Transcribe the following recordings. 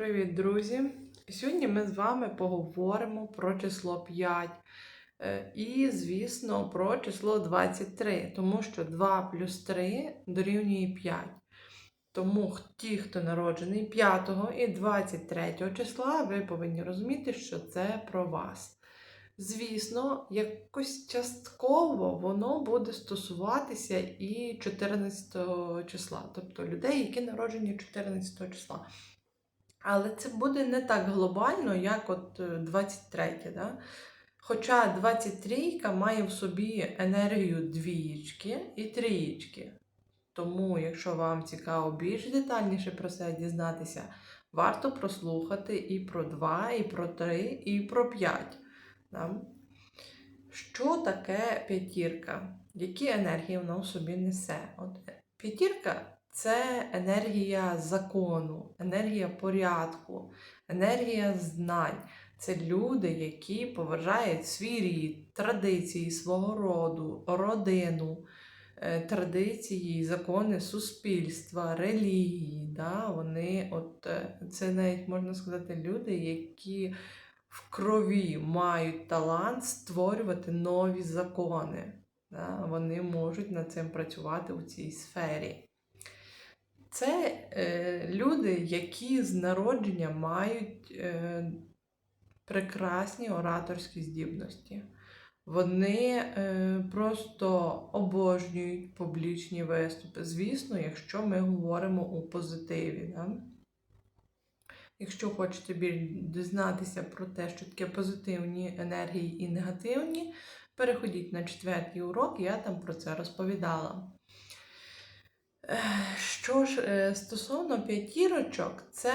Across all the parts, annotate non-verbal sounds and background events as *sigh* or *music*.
Привіт, друзі! Сьогодні ми з вами поговоримо про число 5 е, і, звісно, про число 23, тому що 2 плюс 3 дорівнює 5. Тому ті, хто народжений 5 і 23 числа, ви повинні розуміти, що це про вас. Звісно, якось частково воно буде стосуватися і 14 числа, тобто людей, які народжені 14 числа. Але це буде не так глобально, як от е, 23. Да? Хоча 23 має в собі енергію двієчки і трієчки. Тому, якщо вам цікаво більш детальніше про це дізнатися, варто прослухати і про 2, і про 3, і про 5. Да? Що таке п'ятірка? Які енергії вона в собі несе? От П'ятірка це енергія закону, енергія порядку, енергія знань. Це люди, які поважають свій рід, традиції свого роду, родину, е, традиції, закони суспільства, релігії. Да? Вони, от, е, це навіть можна сказати, люди, які в крові мають талант створювати нові закони. Да? Вони можуть над цим працювати у цій сфері. Це е, люди, які з народження мають е, прекрасні ораторські здібності. Вони е, просто обожнюють публічні виступи. Звісно, якщо ми говоримо у позитиві. Да? Якщо хочете дізнатися про те, що таке позитивні енергії і негативні, переходіть на четвертий урок, я там про це розповідала. Що ж, е, стосовно п'ятірочок, це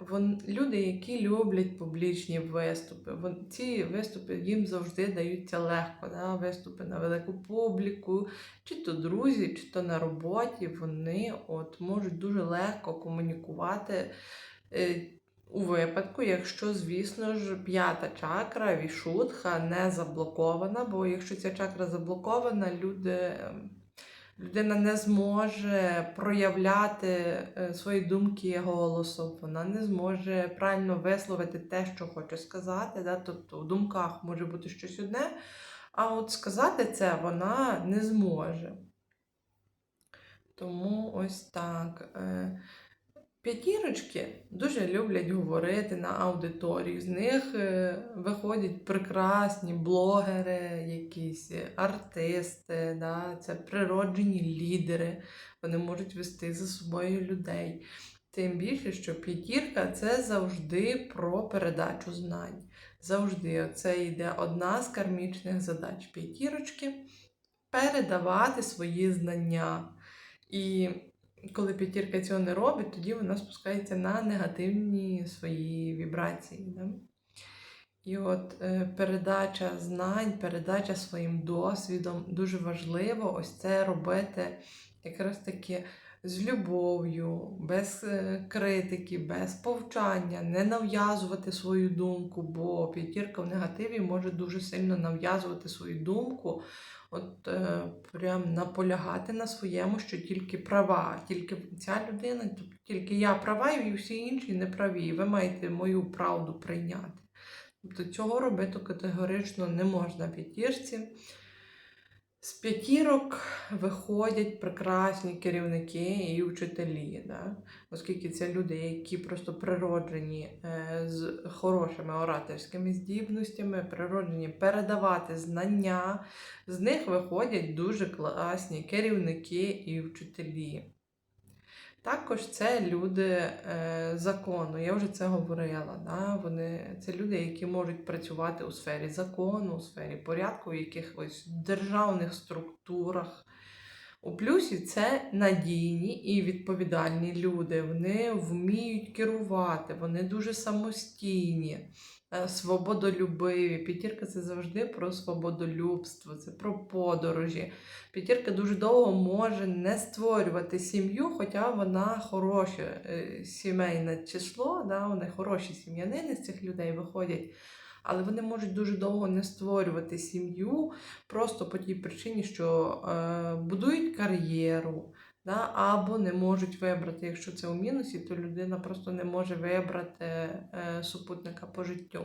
вон, люди, які люблять публічні виступи. Вон, ці виступи їм завжди даються легко. Да? Виступи на велику публіку, чи то друзі, чи то на роботі, вони от, можуть дуже легко комунікувати. Е, у випадку, якщо, звісно ж, п'ята чакра, вішутха не заблокована, бо якщо ця чакра заблокована, люди. Людина не зможе проявляти е, свої думки голосом, вона не зможе правильно висловити те, що хоче сказати. Да? Тобто в думках може бути щось одне, а от сказати це вона не зможе. Тому ось так. П'ятірочки дуже люблять говорити на аудиторії. З них е, виходять прекрасні блогери, якісь артисти, да? це природжені лідери. Вони можуть вести за собою людей. Тим більше, що п'ятірка це завжди про передачу знань. Завжди це йде одна з кармічних задач п'ятірочки передавати свої знання. І коли п'ятірка цього не робить, тоді вона спускається на негативні свої вібрації. Да? І от е, передача знань, передача своїм досвідом дуже важливо ось це робити якраз таки з любов'ю, без е, критики, без повчання, не нав'язувати свою думку, бо п'ятірка в негативі може дуже сильно нав'язувати свою думку. От е, прям наполягати на своєму, що тільки права, тільки ця людина, тобто тільки я права, і всі інші не праві. І ви маєте мою правду прийняти. Тобто цього робити категорично не можна п'ятірці. З п'ятірок виходять прекрасні керівники і вчителі, да? оскільки це люди, які просто природжені е, з хорошими ораторськими здібностями, природжені передавати знання, з них виходять дуже класні керівники і вчителі. Також це люди е, закону, я вже це говорила. Да? Вони, Це люди, які можуть працювати у сфері закону, у сфері порядку, в якихось державних структурах. У плюсі це надійні і відповідальні люди. Вони вміють керувати, вони дуже самостійні, свободолюбиві. П'ятірка це завжди про свободолюбство, це про подорожі. П'ятірка дуже довго може не створювати сім'ю, хоча вона хороше е, сімейне число, да, вони хороші сім'янини з цих людей виходять. Але вони можуть дуже довго не створювати сім'ю просто по тій причині, що е, будують кар'єру, Да? Або не можуть вибрати, якщо це у мінусі, то людина просто не може вибрати е, супутника по життю.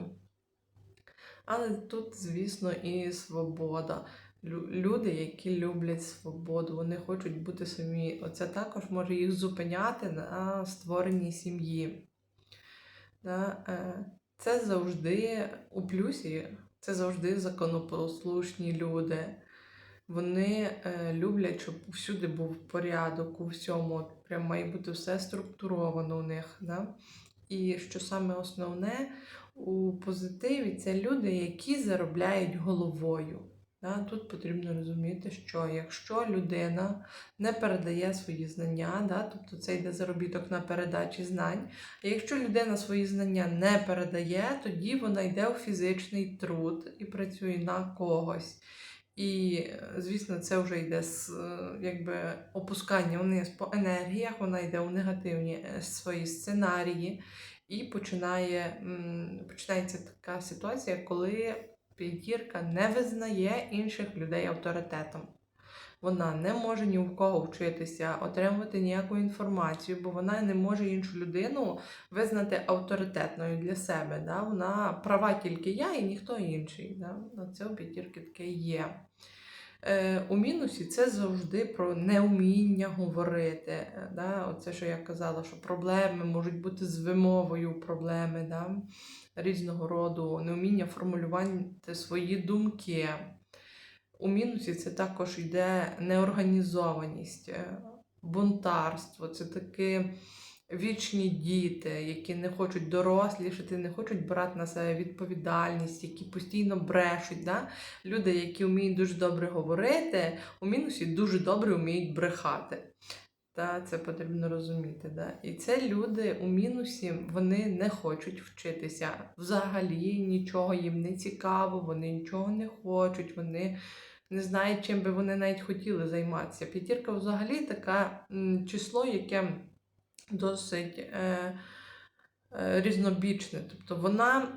Але тут, звісно, і свобода. Люди, які люблять свободу, вони хочуть бути самі. Оце також може їх зупиняти на створенні сім'ї. Е, Це завжди у плюсі, це завжди законопослушні люди. Вони е, люблять, щоб всюди був порядок у всьому. Прям має бути все структуровано у них. Да? І що саме основне у позитиві, це люди, які заробляють головою. Да? Тут потрібно розуміти, що якщо людина не передає свої знання, да? тобто це йде заробіток на передачі знань. А якщо людина свої знання не передає, тоді вона йде у фізичний труд і працює на когось. І, звісно, це вже йде з якби опускання вниз по енергіях, вона йде у негативні е, свої сценарії, і починає, починається така ситуація, коли п'ятірка не визнає інших людей авторитетом. Вона не може ні в кого вчитися, отримувати ніяку інформацію, бо вона не може іншу людину визнати авторитетною для себе. Да? Вона права тільки я і ніхто інший. Да? Це у п'ятірки таке є. Е, у мінусі це завжди про неуміння говорити. е, Да? Оце, що я казала, що проблеми можуть бути з вимовою проблеми, да? різного роду, неуміння формулювати свої думки. У мінусі це також йде неорганізованість, е, бунтарство, це такі вічні діти, які не хочуть дорослішати, не хочуть брати на себе відповідальність, які постійно брешуть. Да? Люди, які вміють дуже добре говорити, у мінусі дуже добре вміють брехати. Та це потрібно розуміти. Да? І це люди у мінусі, вони не хочуть вчитися. Взагалі нічого їм не цікаво, вони нічого не хочуть, вони не знають, чим би вони навіть хотіли займатися. П'ятірка взагалі таке число, яке досить е, е, різнобічне. Тобто вона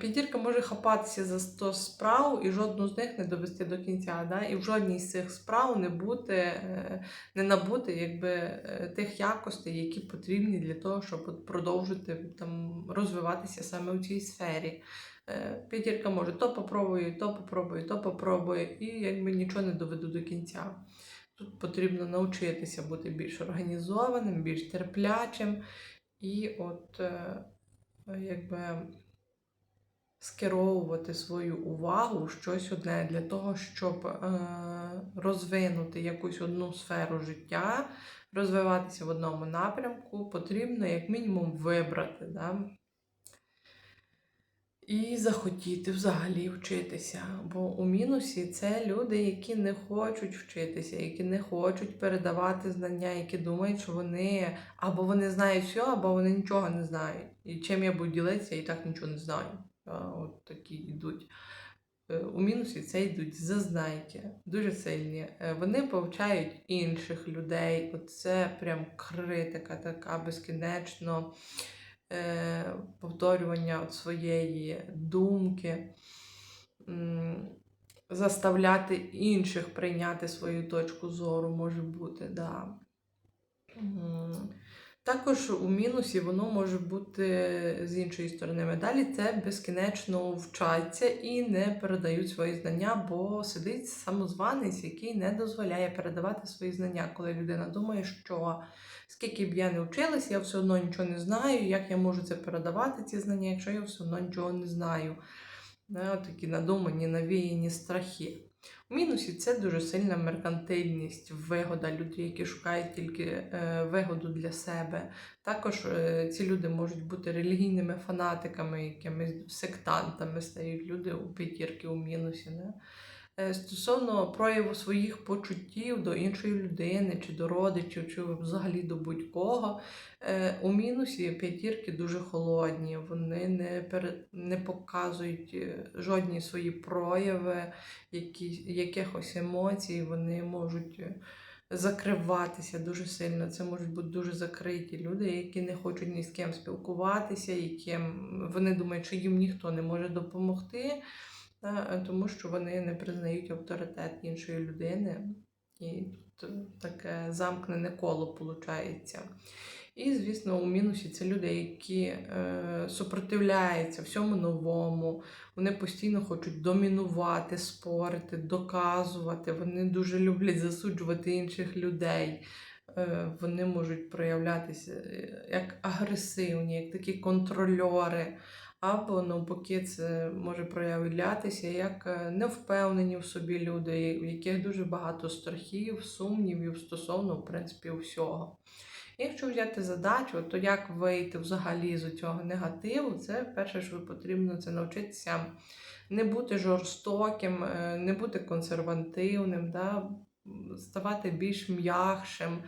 п'ятірка може хапатися за 100 справ і жодну з них не довести до кінця. Да? І в жодній з цих справ не бути, е, не набути якби, е, тих якостей, які потрібні для того, щоб от продовжити там, розвиватися саме у цій сфері. Е, П'ятірка може то попробую, то попробую, то попробую, і якби нічого не доведу до кінця. Тут потрібно навчитися бути більш організованим, більш терплячим і от е, якби скеровувати свою увагу щось одне для того, щоб е, розвинути якусь одну сферу життя, розвиватися в одному напрямку, потрібно як мінімум вибрати. Да? І захотіти взагалі вчитися. Бо у мінусі це люди, які не хочуть вчитися, які не хочуть передавати знання, які думають, що вони або вони знають все, або вони нічого не знають. І чим я буду ділитися, і так нічого не знаю. От такі йдуть. Е, У мінусі це йдуть зазнайки, дуже сильні. Е, Вони повчають інших людей. Оце прям критика така безкінечно повторювання от своєї думки, заставляти інших прийняти свою точку зору може бути. Да. Також у мінусі воно може бути з іншої сторони медалі, це безкінечно вчаться і не передають свої знання, бо сидить самозванець, який не дозволяє передавати свої знання, коли людина думає, що скільки б я не вчилась, я все одно нічого не знаю, як я можу це передавати, ці знання, якщо я все одно нічого не знаю. Такі надумані, навіяні страхи. У мінусі це дуже сильна меркантильність, вигода, людей, які шукають тільки е, вигоду для себе. Також е, ці люди можуть бути релігійними фанатиками, якимись сектантами стають люди у п'ятірки у мінусі. Не? Е, Стосовно прояву своїх почуттів до іншої людини, чи до родичів, чи взагалі до будь-кого, е, у мінусі п'ятірки дуже холодні, вони не, пере... не показують е, жодні свої прояви, які... якихось емоцій, вони можуть закриватися дуже сильно. Це можуть бути дуже закриті люди, які не хочуть ні з ким спілкуватися, яким вони думають, що їм ніхто не може допомогти. Е, тому що вони не признають авторитет іншої людини. І т- таке замкнене коло виходить. І, звісно, у мінусі це люди, які е, супротивляються всьому новому, вони постійно хочуть домінувати, спорити, доказувати. Вони дуже люблять засуджувати інших людей. Е, Вони можуть проявлятися е, як агресивні, як такі контрольори. Або навпаки, це може проявлятися як е, невпевнені в собі люди, в яких дуже багато страхів, сумнівів стосовно, в принципі, всього. Якщо взяти задачу, то як вийти взагалі з цього негативу, це перше, що потрібно, це навчитися не бути жорстоким, е, не бути консервативним, да, ставати більш м'якшим,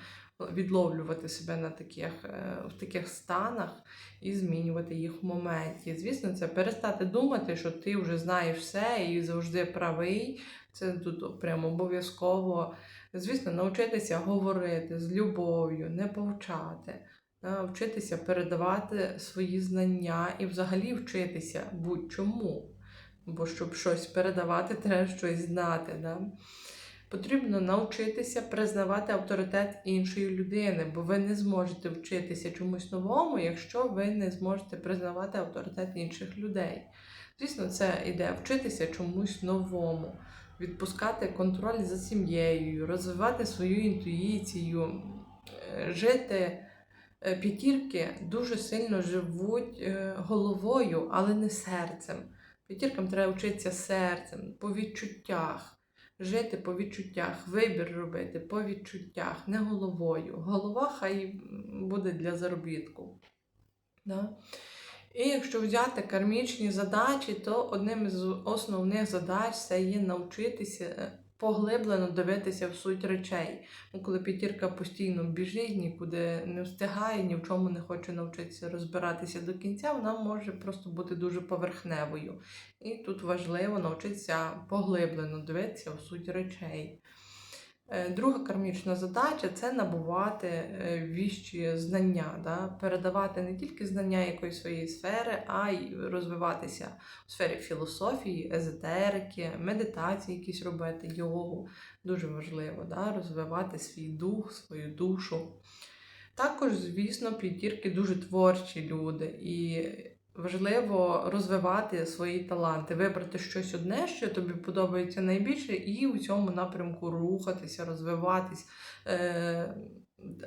відловлювати себе на таких, е, в таких станах і змінювати їх в моменті. Звісно, це перестати думати, що ти вже знаєш все і завжди правий. Це тут прямо обов'язково. Звісно, навчитися говорити з любов'ю, не повчати, да, вчитися передавати свої знання і взагалі вчитися будь-чому. Бо щоб щось передавати, *laughs* треба щось знати. Да? Потрібно навчитися признавати авторитет іншої людини, бо ви не зможете вчитися чомусь новому, якщо ви не зможете признавати авторитет інших людей. Звісно, це іде вчитися чомусь новому, відпускати контроль за сім'єю, розвивати свою інтуїцію, е, жити. Е, П'ятірки дуже сильно живуть е, головою, але не серцем. П'ятіркам треба вчитися серцем, по відчуттях жити по відчуттях, вибір робити по відчуттях, не головою. Голова хай буде для заробітку. Да? І якщо взяти кармічні задачі, то одним із основних задач це є навчитися е, поглиблено дивитися в суть речей. Ну, коли п'ятірка постійно біжить, нікуди не встигає, ні в чому не хоче навчитися розбиратися до кінця, вона може просто бути дуже поверхневою. І тут важливо навчитися поглиблено дивитися в суть речей. Е, Друга кармічна задача це набувати е, віщі знання, да? передавати не тільки знання якоїсь своєї сфери, а й розвиватися у сфері філософії, езотерики, медитації, якісь робити, йогу. Дуже важливо да? розвивати свій дух, свою душу. Також, звісно, п'ятірки дуже творчі люди, і важливо розвивати свої таланти, вибрати щось одне, що тобі подобається найбільше, і у цьому напрямку рухатися, розвиватись, е-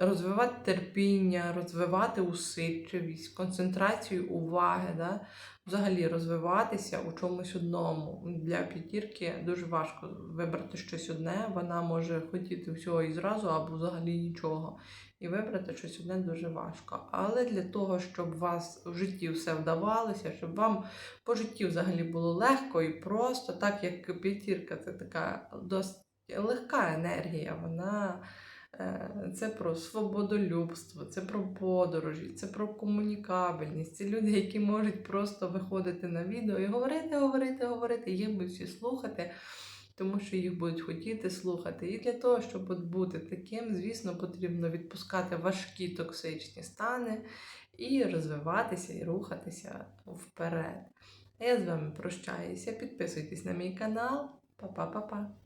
розвивати терпіння, розвивати усидчивість, концентрацію уваги. Да? Взагалі розвиватися у чомусь одному. Для п'ятірки дуже важко вибрати щось одне. Вона може хотіти всього і зразу, або взагалі нічого. І вибрати щось одне дуже важко. Але для того, щоб у вас в житті все вдавалося, щоб вам по житті взагалі було легко і просто, так як п'ятірка це така досить легка енергія. Вона це про свободолюбство, це про подорожі, це про комунікабельність. Це люди, які можуть просто виходити на відео і говорити, говорити, говорити, їх будуть всі слухати тому що їх будуть хотіти слухати. І для того, щоб бути таким, звісно, потрібно відпускати важкі токсичні стани і розвиватися і рухатися вперед. А я з вами прощаюся. Підписуйтесь на мій канал. Па-па-па-па.